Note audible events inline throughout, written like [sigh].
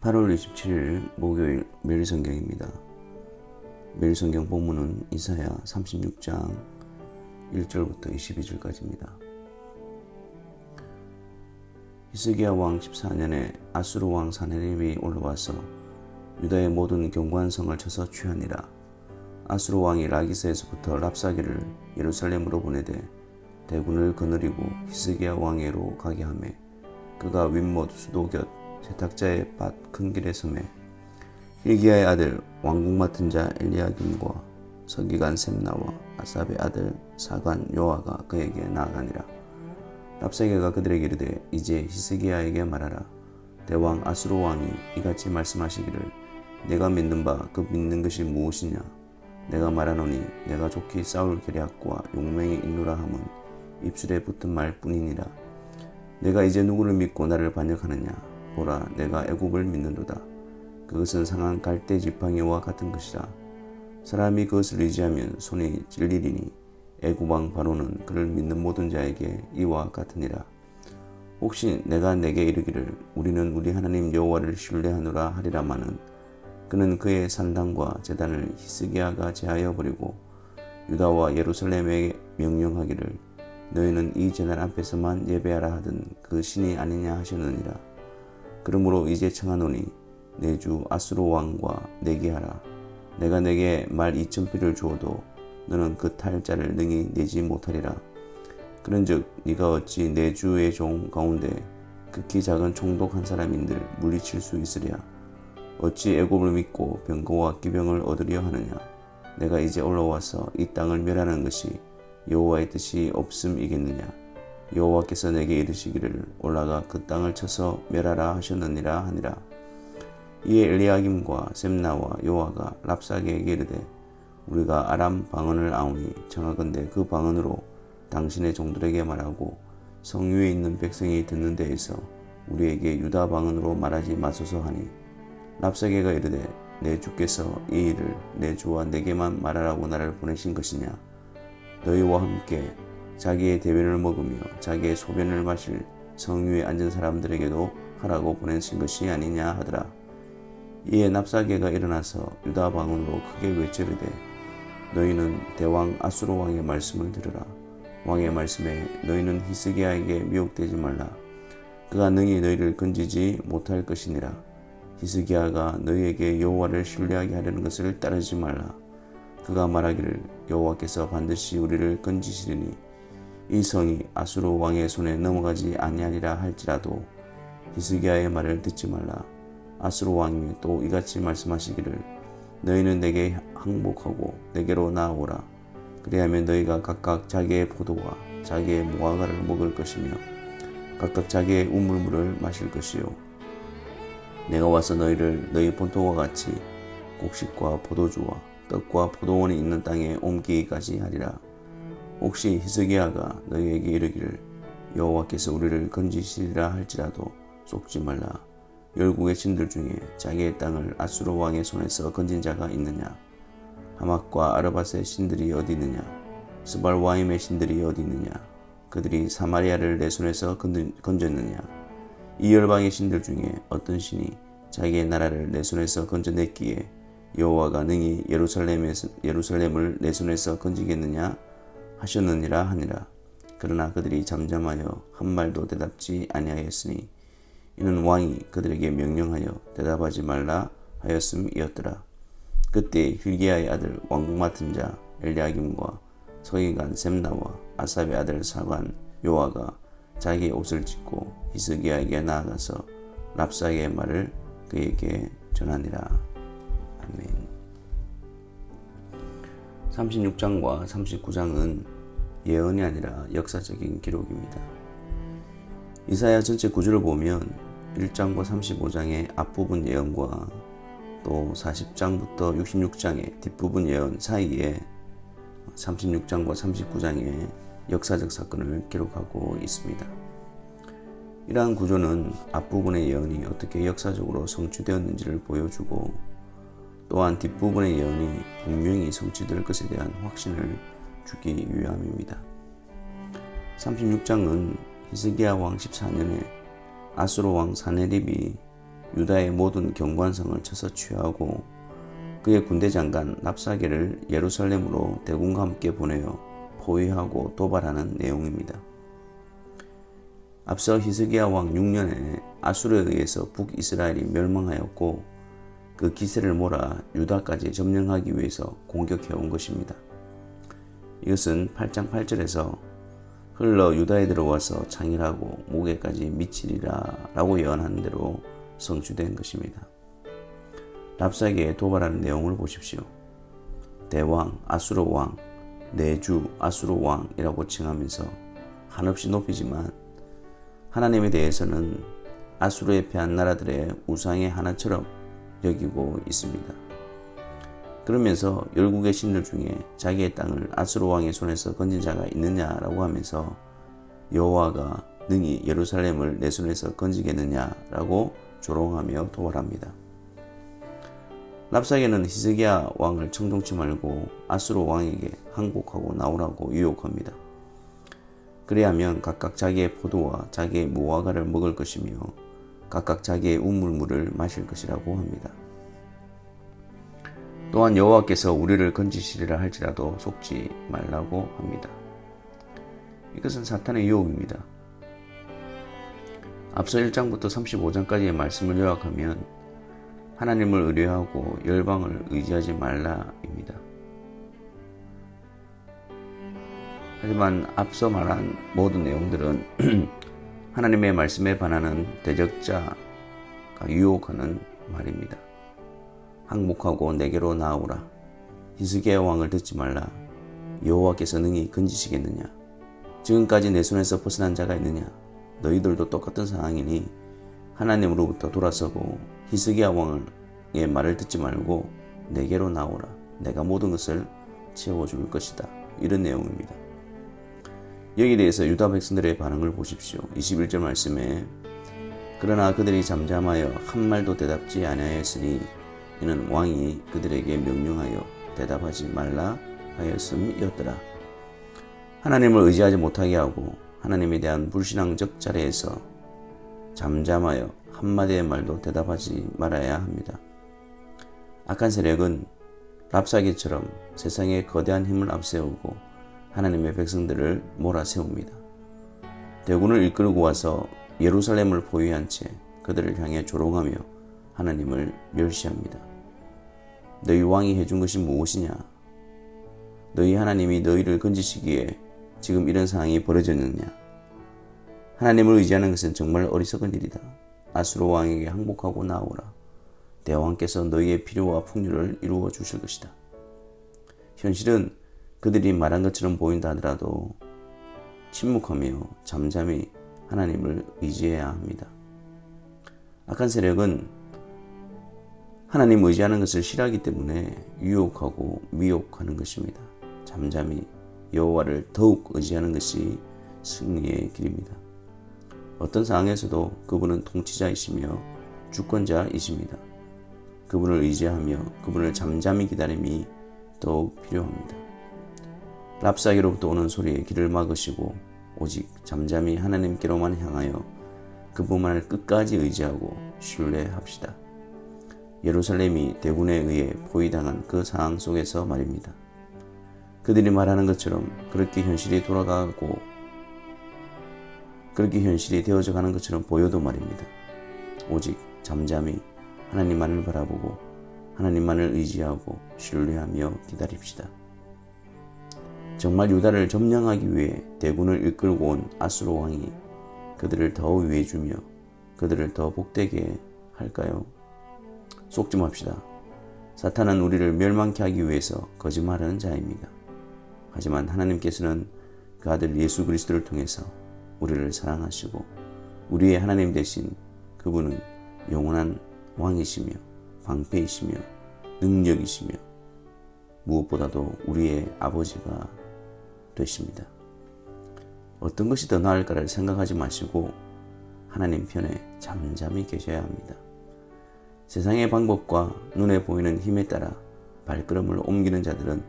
8월 27일 목요일 매일 성경입니다. 매일 성경 본문은 이사야 36장 1절부터 22절까지입니다. 히스기야 왕 14년에 아수르 왕 사네립이 올라와서 유다의 모든 경관성을 쳐서 취하니라. 아수르 왕이 라기스에서부터 랍사기를 예루살렘으로 보내되 대군을 거느리고 히스기야 왕에로 가게 하매 그가 윗못 수도 곁 세탁자의 밭 큰 길에 섬에 힐기야의 아들 왕국 맡은 자 엘리야김과 서기관 셈나와 아삽의 아들 사관 요아가 그에게 나아가니라. 랍사게가 그들에게 이르되 이제 히스기야에게 말하라. 대왕 아수르 왕이 이같이 말씀하시기를 내가 믿는 바 그 믿는 것이 무엇이냐? 내가 말하노니 내가 좋게 싸울 계략과 용맹이 있노라 함은 입술에 붙은 말뿐이니라. 내가 이제 누구를 믿고 나를 반역하느냐 보라 내가 애굽을 믿는도다. 그것은 상한 갈대 지팡이와 같은 것이라. 사람이 그것을 의지하면 손이 찔리리니 애굽 왕 바로는 그를 믿는 모든 자에게 이와 같으니라. 혹시 내가 내게 이르기를 우리는 우리 하나님 여호와를 신뢰하노라 하리라마는 그는 그의 산당과 제단을 히스기야가 제하여 버리고 유다와 예루살렘에 명령하기를 너희는 이 제단 앞에서만 예배하라 하던 그 신이 아니냐 하셨느니라 그러므로 이제 청하노니 내 주 아수로 왕과 내게 하라. 내가 내게 말 이천 피를 주어도 너는 그 탈자를 능히 내지 못하리라. 그런즉 네가 어찌 내 주의 종 가운데 극히 작은 총독 한 사람인들 물리칠 수 있으랴. 어찌 애굽을 믿고 병거와 기병을 얻으려 하느냐. 내가 이제 올라와서 이 땅을 멸하는 것이 여호와의 뜻이 없음이겠느냐. 여호와께서 내게 이르시기를 올라가 그 땅을 쳐서 멸하라 하셨느니라 하니라. 이에 엘리야김과 셈나와 요아가 랍사게에게 이르되 우리가 아람 방언을 아오니 청하건대 그 방언으로 당신의 종들에게 말하고 성유에 있는 백성이 듣는 데에서 우리에게 유다 방언으로 말하지 마소서 하니 랍사게가 이르되 내 주께서 이 일을 내 주와 내게만 말하라고 나를 보내신 것이냐 너희와 함께 자기의 대변을 먹으며 자기의 소변을 마실 성유에 앉은 사람들에게도 하라고 보내신 것이 아니냐 하더라. 이에 납사계가 일어나서 유다 방언으로 크게 외치르되 너희는 대왕 아수로 왕의 말씀을 들으라. 왕의 말씀에 너희는 히스기야에게 미혹되지 말라. 그가 능히 너희를 건지지 못할 것이니라. 히스기야가 너희에게 여호와를 신뢰하게 하려는 것을 따르지 말라. 그가 말하기를 여호와께서 반드시 우리를 건지시리니 이 성이 아수르 왕의 손에 넘어가지 아니하리라 할지라도 히스기야의 말을 듣지 말라. 아수르 왕이 또 이같이 말씀하시기를 너희는 내게 항복하고 내게로 나아오라. 그리하면 너희가 각각 자기의 포도와 자기의 무화과를 먹을 것이며 각각 자기의 우물물을 마실 것이요. 내가 와서 너희를 너희 본토와 같이 곡식과 포도주와 떡과 포도원이 있는 땅에 옮기기까지 하리라. 혹시 히스기야가 너희에게 이르기를 여호와께서 우리를 건지시리라 할지라도 속지 말라. 열국의 신들 중에 자기의 땅을 아수르 왕의 손에서 건진 자가 있느냐? 하막과 아르밧의 신들이 어디 있느냐? 스발 와임의 신들이 어디 있느냐? 그들이 사마리아를 내 손에서 건졌느냐? 이 열방의 신들 중에 어떤 신이 자기의 나라를 내 손에서 건져냈기에 여호와가 능히 예루살렘을 내 손에서 건지겠느냐? 하셨느니라 하니라. 그러나 그들이 잠잠하여 한 말도 대답지 아니하였으니 이는 왕이 그들에게 명령하여 대답하지 말라 하였음이었더라. 그때 힐기야의 아들 왕국 맡은 자 엘리야김과 서기관 셈나와 아삽의 아들 사관 요아가 자기의 옷을 찢고 히스기야에게 나아가서 랍사의 말을 그에게 전하니라. 아멘. 36장과 39장은 예언이 아니라 역사적인 기록입니다. 이사야 전체 구조를 보면 1장과 35장의 앞부분 예언과 또 40장부터 66장의 뒷부분 예언 사이에 36장과 39장의 역사적 사건을 기록하고 있습니다. 이러한 구조는 앞부분의 예언이 어떻게 역사적으로 성취되었는지를 보여주고 또한 뒷부분의 예언이 분명히 성취될 것에 대한 확신을 주기 위함입니다. 36장은 히스기야 왕 14년에 아수르 왕 사네립이 유다의 모든 경관성을 쳐서 취하고 그의 군대 장관 랍사게를 예루살렘으로 대군과 함께 보내어 포위하고 도발하는 내용입니다. 앞서 히스기야 왕 6년에 아수르에 의해서 북이스라엘이 멸망하였고 그 기세를 몰아 유다까지 점령하기 위해서 공격해 온 것입니다. 이것은 8장 8절에서 흘러 유다에 들어와서 창일하고 목에까지 미치리라 라고 예언한 대로 성취된 것입니다. 랍사게에 도발하는 내용을 보십시오. 대왕, 아수르 왕, 내주, 아수르 왕이라고 칭하면서 한없이 높이지만 하나님에 대해서는 아수르에 패한 나라들의 우상의 하나처럼 여기고 있습니다. 그러면서 열국의 신들 중에 자기의 땅을 아수르 왕의 손에서 건진 자가 있느냐라고 하면서 여호와가 능히 예루살렘을 내 손에서 건지겠느냐라고 조롱하며 도발합니다. 랍사게는 히스기야 왕을 청동치 말고 아수르 왕에게 항복하고 나오라고 유혹합니다. 그래야면 각각 자기의 포도와 자기의 무화과를 먹을 것이며 각각 자기의 우물물을 마실 것이라고 합니다. 또한 여호와께서 우리를 건지시리라 할지라도 속지 말라고 합니다. 이것은 사탄의 유혹입니다. 앞서 1장부터 35장까지의 말씀을 요약하면 하나님을 의뢰하고 열방을 의지하지 말라입니다. 하지만 앞서 말한 모든 내용들은 [clears throat] 하나님의 말씀에 반하는 대적자가 유혹하는 말입니다. 항복하고 내게로 나오라. 히스기야 왕을 듣지 말라. 여호와께서 능히 건지시겠느냐? 지금까지 내 손에서 벗어난 자가 있느냐? 너희들도 똑같은 상황이니 하나님으로부터 돌아서고 히스기야 왕의 말을 듣지 말고 내게로 나오라. 내가 모든 것을 채워줄 것이다. 이런 내용입니다. 여기에 대해서 유다 백성들의 반응을 보십시오. 21절 말씀에 그러나 그들이 잠잠하여 한 말도 대답지 아니하였으니 이는 왕이 그들에게 명령하여 대답하지 말라 하였음이었더라. 하나님을 의지하지 못하게 하고 하나님에 대한 불신앙적 자리에서 잠잠하여 한마디의 말도 대답하지 말아야 합니다. 악한 세력은 랍사기처럼 세상에 거대한 힘을 앞세우고 하나님의 백성들을 몰아세웁니다. 대군을 이끌고 와서 예루살렘을 포위한 채 그들을 향해 조롱하며 하나님을 멸시합니다. 너희 왕이 해준 것이 무엇이냐? 너희 하나님이 너희를 건지시기에 지금 이런 상황이 벌어졌느냐? 하나님을 의지하는 것은 정말 어리석은 일이다. 아수르 왕에게 항복하고 나오라. 대왕께서 너희의 필요와 풍류를 이루어 주실 것이다. 현실은 그들이 말한 것처럼 보인다 하더라도 침묵하며 잠잠히 하나님을 의지해야 합니다. 악한 세력은 하나님 의지하는 것을 싫어하기 때문에 유혹하고 미혹하는 것입니다. 잠잠히 여호와를 더욱 의지하는 것이 승리의 길입니다. 어떤 상황에서도 그분은 통치자이시며 주권자이십니다. 그분을 의지하며 그분을 잠잠히 기다림이 더욱 필요합니다. 랍사기로부터 오는 소리에 길을 막으시고 오직 잠잠히 하나님께로만 향하여 그분만을 끝까지 의지하고 신뢰합시다. 예루살렘이 대군에 의해 포위당한 그 상황 속에서 말입니다. 그들이 말하는 것처럼 그렇게 현실이 돌아가고 그렇게 현실이 되어져 가는 것처럼 보여도 말입니다. 오직 잠잠히 하나님만을 바라보고 하나님만을 의지하고 신뢰하며 기다립시다. 정말 유다를 점령하기 위해 대군을 이끌고 온 아수르 왕이 그들을 더 위해주며 그들을 더 복되게 할까요? 속지 맙시다. 사탄은 우리를 멸망케 하기 위해서 거짓말하는 자입니다. 하지만 하나님께서는 그 아들 예수 그리스도를 통해서 우리를 사랑하시고 우리의 하나님 대신 그분은 영원한 왕이시며 방패이시며 능력이시며 무엇보다도 우리의 아버지가 되십니다. 어떤 것이 더 나을까를 생각하지 마시고 하나님 편에 잠잠히 계셔야 합니다. 세상의 방법과 눈에 보이는 힘에 따라 발걸음을 옮기는 자들은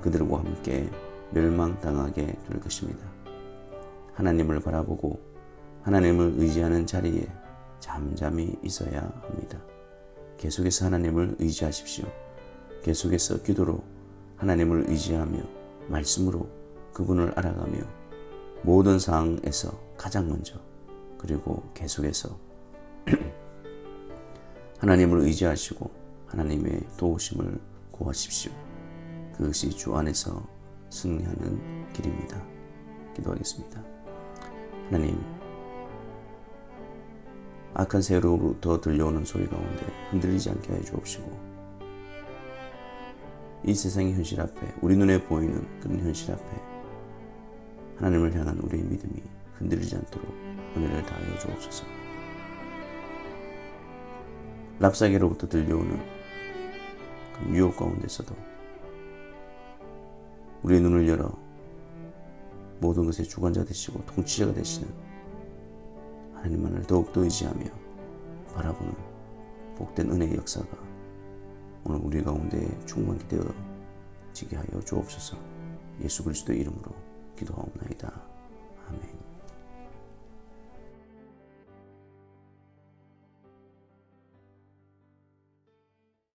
그들과 함께 멸망당하게 될 것입니다. 하나님을 바라보고 하나님을 의지하는 자리에 잠잠히 있어야 합니다. 계속해서 하나님을 의지하십시오. 계속해서 기도로 하나님을 의지하며 말씀으로 그분을 알아가며 모든 상황에서 가장 먼저 그리고 계속해서 [clears throat] 하나님을 의지하시고 하나님의 도우심을 구하십시오. 그것이 주 안에서 승리하는 길입니다. 기도하겠습니다. 하나님, 악한 새로부터 들려오는 소리 가운데 흔들리지 않게 해 주옵시고, 이 세상의 현실 앞에, 우리 눈에 보이는 그런 현실 앞에, 하나님을 향한 우리의 믿음이 흔들리지 않도록 은혜를 다하여 주옵소서. 랍사계로부터 들려오는 그 유혹 가운데서도 우리의 눈을 열어 모든 것의 주관자 되시고 통치자가 되시는 하나님만을 더욱더 의지하며 바라보는 복된 은혜의 역사가 오늘 우리 가운데 충만히 되어지게 하여 주옵소서 예수 그리스도의 이름으로 기도하옵나이다. 아멘.